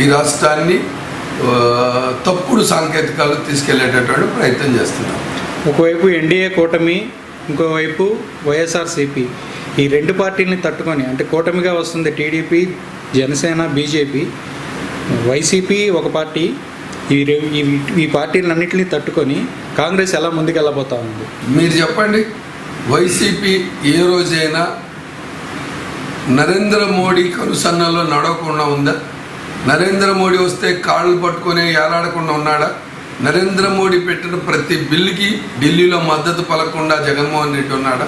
ఈ రాష్ట్రాన్ని తప్పుడు సాంకేతికాలు తీసుకెళ్ళేటటువంటి ప్రయత్నం చేస్తున్నారు ఒకవైపు ఎన్డీఏ కూటమి ఇంకోవైపు వైఎస్ఆర్సీపీ. ఈ రెండు పార్టీలని తట్టుకొని అంటే కూటమిగా వస్తుంది టీడీపీ జనసేన బీజేపీ. వైసీపీ ఒక పార్టీ ఈ ఈ పార్టీలన్నింటినీ తట్టుకొని కాంగ్రెస్ ఎలా ముందుకెళ్ళబోతా ఉంది? మీరు చెప్పండి వైసీపీ ఏ రోజైనా నరేంద్ర మోడీ కనుసన్నలో నడవకుండా ఉందా? నరేంద్ర మోడీ వస్తే కాళ్ళు పట్టుకొని ఏలాడకుండా ఉన్నాడా? నరేంద్ర మోడీ పెట్టిన ప్రతి బిల్లుకి ఢిల్లీలో మద్దతు పలకుండా జగన్మోహన్ రెడ్డి ఉన్నాడా?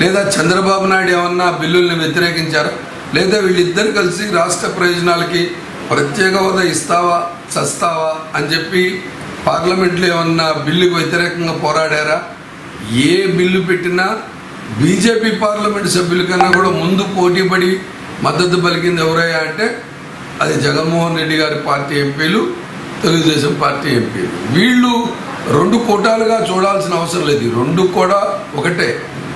లేదా చంద్రబాబు నాయుడు ఏమన్నా బిల్లుల్ని వ్యతిరేకించారా? లేదా వీళ్ళిద్దరు కలిసి రాష్ట్ర ప్రయోజనాలకి ప్రత్యేక హోదా ఇస్తావా చస్తావా అని చెప్పి పార్లమెంట్లో ఏమన్నా బిల్లుకు వ్యతిరేకంగా పోరాడారా? ఏ బిల్లు పెట్టినా బీజేపీ పార్లమెంట్ సభ్యుల కన్నా కూడా ముందు పోటీపడి మద్దతు పలికింది ఎవరయ్యా అంటే అది జగన్మోహన్ రెడ్డి గారి పార్టీ ఎంపీలు తెలుగుదేశం పార్టీ ఎంపీలు. వీళ్ళు రెండు కూటాలుగా చూడాల్సిన అవసరం లేదు. రెండు కూడా ఒకటే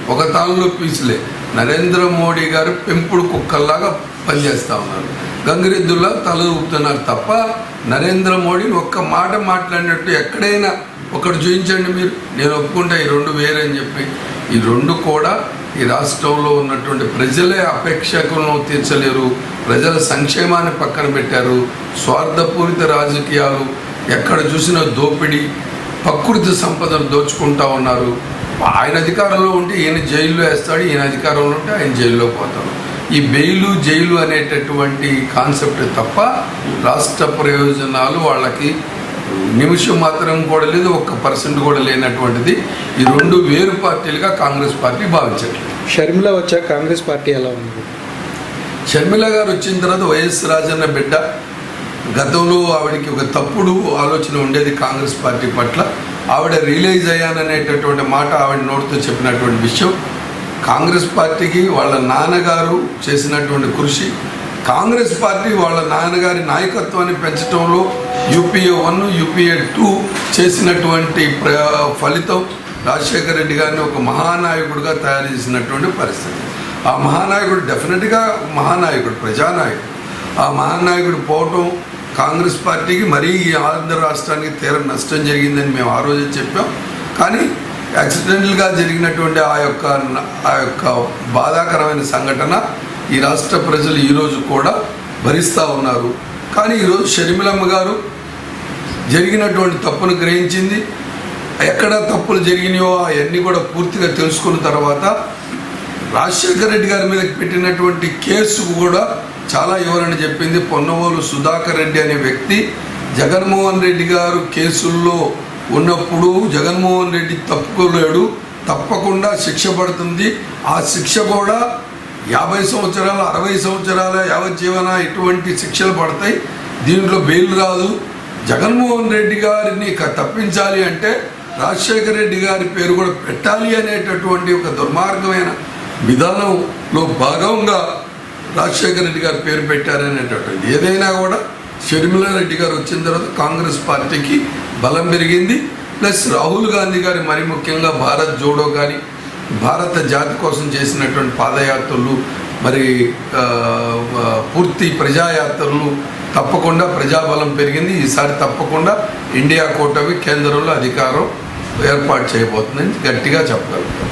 ఒక తానులో పీసులే నరేంద్ర మోడీ గారు పెంపుడు కుక్కల్లాగా పనిచేస్తూ ఉన్నారు. గంగిరెద్దుల్లా తల ఊపుతున్నారు తప్ప నరేంద్ర మోడీని ఒక్క మాట మాట్లాడినట్టు ఎక్కడైనా ఒకటి చూపించండి మీరు. నేను ఒప్పుకుంటా ఈ రెండు వేరే అని చెప్పి. ఈ రెండు కూడా ఈ రాష్ట్రంలో ఉన్నటువంటి ప్రజలే అపేక్షకులను తీర్చలేరు. ప్రజల సంక్షేమాన్ని పక్కన పెట్టారు. స్వార్థపూరిత రాజకీయాలు ఎక్కడ చూసినా దోపిడీ ప్రకృతి సంపదను దోచుకుంటా ఉన్నారు. ఆయన అధికారంలో ఉంటే ఈయన జైల్లో వేస్తాడు ఈయన అధికారంలో ఉంటే ఆయన జైల్లో పోతాడు. ఈ బెయిలు జైలు అనేటటువంటి కాన్సెప్ట్ తప్ప రాష్ట్ర ప్రయోజనాలు వాళ్ళకి నిమిషం మాత్రం కూడా లేదు ఒక్క పర్సెంట్ కూడా లేనటువంటిది. ఈ రెండు వేరు పార్టీలుగా కాంగ్రెస్ పార్టీ భావించట్లేదు. షర్మిల వచ్చాక కాంగ్రెస్ పార్టీ ఎలా ఉంది? షర్మిల గారు వచ్చిన తర్వాత వైఎస్ రాజన్న బిడ్డ గతంలో ఆవిడకి ఒక తప్పుడు ఆలోచన ఉండేది కాంగ్రెస్ పార్టీ పట్ల. ఆవిడ రియలైజ్ అయ్యాననేటటువంటి మాట ఆవిడ నోటితో చెప్పినటువంటి విషయం. కాంగ్రెస్ పార్టీకి వాళ్ళ నాన్నగారు చేసినటువంటి కృషి కాంగ్రెస్ పార్టీ వాళ్ళ నాన్నగారి నాయకత్వాన్ని పెంచడంలో యూపీఏ వన్ యూపీఏ టూ చేసినటువంటి ప్ర ఫలితం రాజశేఖర రెడ్డి గారిని ఒక మహానాయకుడిగా తయారు చేసినటువంటి పరిస్థితి. ఆ మహానాయకుడు డెఫినెట్గా మహానాయకుడు ప్రజానాయకుడు. ఆ మహానాయకుడు పోవటం కాంగ్రెస్ పార్టీకి మరీ ఈ ఆంధ్ర రాష్ట్రానికి తీర నష్టం జరిగిందని మేము ఆ రోజే చెప్పాం. కానీ యాక్సిడెంటల్గా జరిగినటువంటి ఆ యొక్క ఆ యొక్క బాధాకరమైన సంఘటన ఈ రాష్ట్ర ప్రజలు ఈరోజు కూడా భరిస్తూ ఉన్నారు. కానీ ఈరోజు షర్మిలమ్మ గారు జరిగినటువంటి తప్పును గ్రహించింది. ఎక్కడ తప్పులు జరిగినాయో అవన్నీ కూడా పూర్తిగా తెలుసుకున్న తర్వాత రాజశేఖర రెడ్డి గారి మీద పెట్టినటువంటి కేసు కూడా చాలా వివరణ చెప్పింది. పొన్నవోలు సుధాకర్ రెడ్డి అనే వ్యక్తి జగన్మోహన్ రెడ్డి గారు కేసుల్లో ఉన్నప్పుడు జగన్మోహన్ రెడ్డి తప్పుకోలేడు తప్పకుండా శిక్ష పడుతుంది. ఆ శిక్ష కూడా యాభై సంవత్సరాల అరవై సంవత్సరాల యావజ్జీవన ఎటువంటి శిక్షలు పడతాయి. దీంట్లో బెయిల్ రాదు జగన్మోహన్ రెడ్డి గారిని తప్పించాలి అంటే రాజశేఖర రెడ్డి గారి పేరు కూడా పెట్టాలి అనేటటువంటి ఒక దుర్మార్గమైన విధానంలో భాగంగా రాజశేఖర రెడ్డి గారి పేరు పెట్టారనేటటువంటి ఏదైనా కూడా షర్మిలా రెడ్డి గారు వచ్చిన తర్వాత కాంగ్రెస్ పార్టీకి బలం పెరిగింది. ప్లస్ రాహుల్ గాంధీ గారి మరి ముఖ్యంగా భారత్ జోడో కానీ భారత జాతి కోసం చేసినటువంటి పాదయాత్రలు మరి పూర్తి ప్రజాయాత్రలు తప్పకుండా ప్రజాబలం పెరిగింది. ఈసారి తప్పకుండా ఇండియా కూటమి కేంద్రంలో అధికారం ఏర్పాటు చేయబోతుందని గట్టిగా చెప్పగలుగుతాం.